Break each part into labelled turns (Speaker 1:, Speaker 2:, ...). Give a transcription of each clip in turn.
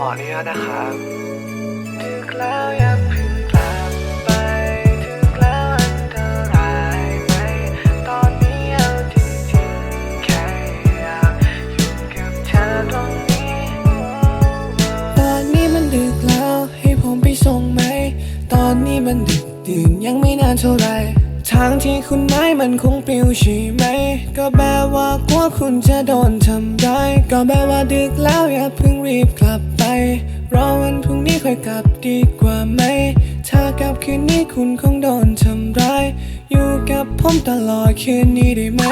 Speaker 1: ขออนุญาตนะครับดึกแล้วอย่าเพิ่งกลับไปดึกแล้วอันตรายไหมตอนนี้เอาจริงๆแค่อยากอยู่กับเธอตรงนี้
Speaker 2: ตอนนี้มันดึกแล้วให้ผมไปส่งไหม ตอนนี้มันดึกดื่นยังไม่นานเท่าไหร ทางที่คุณไม้มันคงปลิวใช่ไหม ก็แปลว่ากลัวคุณจะโดนทำร้าย ก็แปลว่าดึกแล้วอย่าเพิ่งรีบกลับไป รอวันพรุ่งนี้ค่อยกลับดีกว่าไหม ถ้ากลับคืนนี้คุณคงโดนทำร้าย อยู่กับผมตลอดคืนนี้ได้ไหม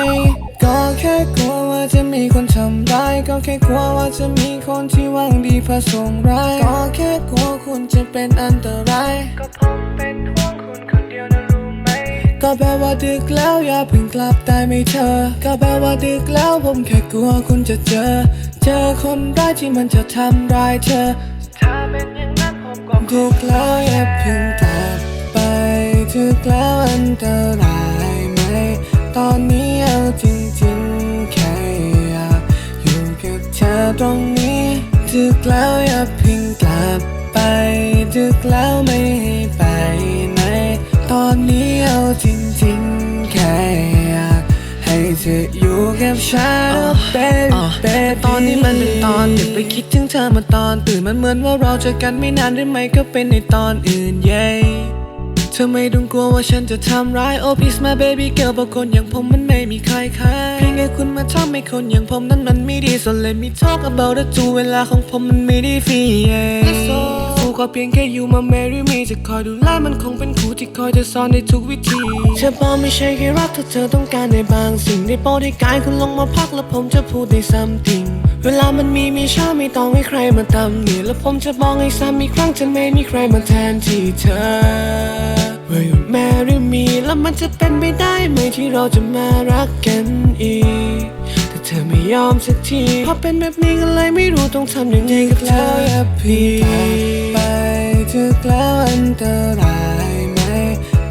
Speaker 2: ก็แค่กลัวว่าจะมีคนทำร้าย ก็แค่กลัวว่าจะมีคนที่หวังดีผสมร้าย ก็แค่กลัวคุณจะเป็นอันตราย
Speaker 1: ก็ผมเป็น
Speaker 2: ก็แปลว่าดึกแล้วอย่าเพิ่งกลับได้ไหมเธอ ก็แปลว่าดึกแล้วผมแค่กลัวคุณจะเจอ เจอคนร้ายที่มันจะทำร้ายเธอ
Speaker 1: ถ้าเป็นอย่างนั้นผมก็
Speaker 2: ดึกแล้วอย่าเพิ่งกลับไปดึกแล้วอันตรายไหม ตอนนี้เอาจริงๆแค่อยากอยู่กับเธอตรงนี้ดึกแล้วอย่าเพิ่งกลับไปดึกแล้วไม่ให้ไป อยู่กับฉัน oh, baby baby ตอนนี้มันเป็นตอนดึกไปคิดถึงเธอมาตอนตื่นมันเหมือนว่าเราเจอกันไม่นานหรือไม่ก็เป็นในตอนอื่น yeah เธอไม่ต้องกลัวว่าฉันจะทำร้าย Oh please my baby girl เพราะคนอย่างผมมันไม่มีใครคล้ายเพียงแค่คุณมาทำให้คนอย่างผมนั้นมันไม่ดี so let me talk about it จูเวลาของผมมันไม่ได้ฟรี yeah ฟูก็เพียงแค่อยู่มา marry me จะคอยดูแลมันคงเป็นครูที่คอยจะสอนในทุกวิธีเธอบอกไม่ใช่แค่รักถ้าเธอต้องการในบางสิ่งได้โปรดให้กายคุณลงมาพักแล้วผมจะพูดใน something เวลามันมีมีช้าไม่ต้องให้ใครมาตำหนิแล้วผมจะบอกให้ซ้ำอีกครั้งจะไม่มีใครมาแทนที่เธอ Will you marry me แล้วมันจะเป็นไปได้ไหมที่เราจะมารักกันอีกแต่เธอไม่ยอมสักทีเพราะเป็นแบบนี้ก็เลยไม่รู้ต้องทำยังไงกับเธออ ตรายไหม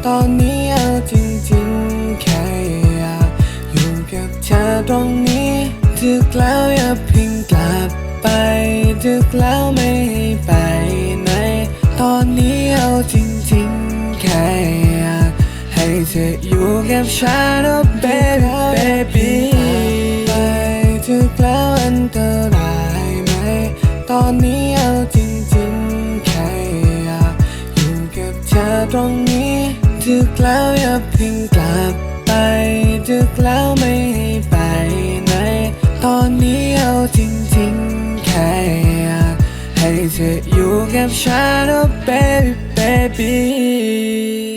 Speaker 2: ตอนนี้เอาจริงๆ แค่อยากอยู่กับเธอตรงนี้ดึกแล้วอย่าพิงกลับไปดึกแล้วไม่ให้ไปไหน ตอนนี้เอาจริงๆ แค่อยากให้เธออยู่กับฉัน oh baby baby ไปถึกแล้วอันตรายไหม ตอนนี้ ตรงนี้ดึกแล้วอย่าเพิ่งกลับไปดึกแล้วไม่ให้ไปไหน ตอนนี้เอาจริงๆแค่อยากให้เธออยู่กับฉัน oh baby baby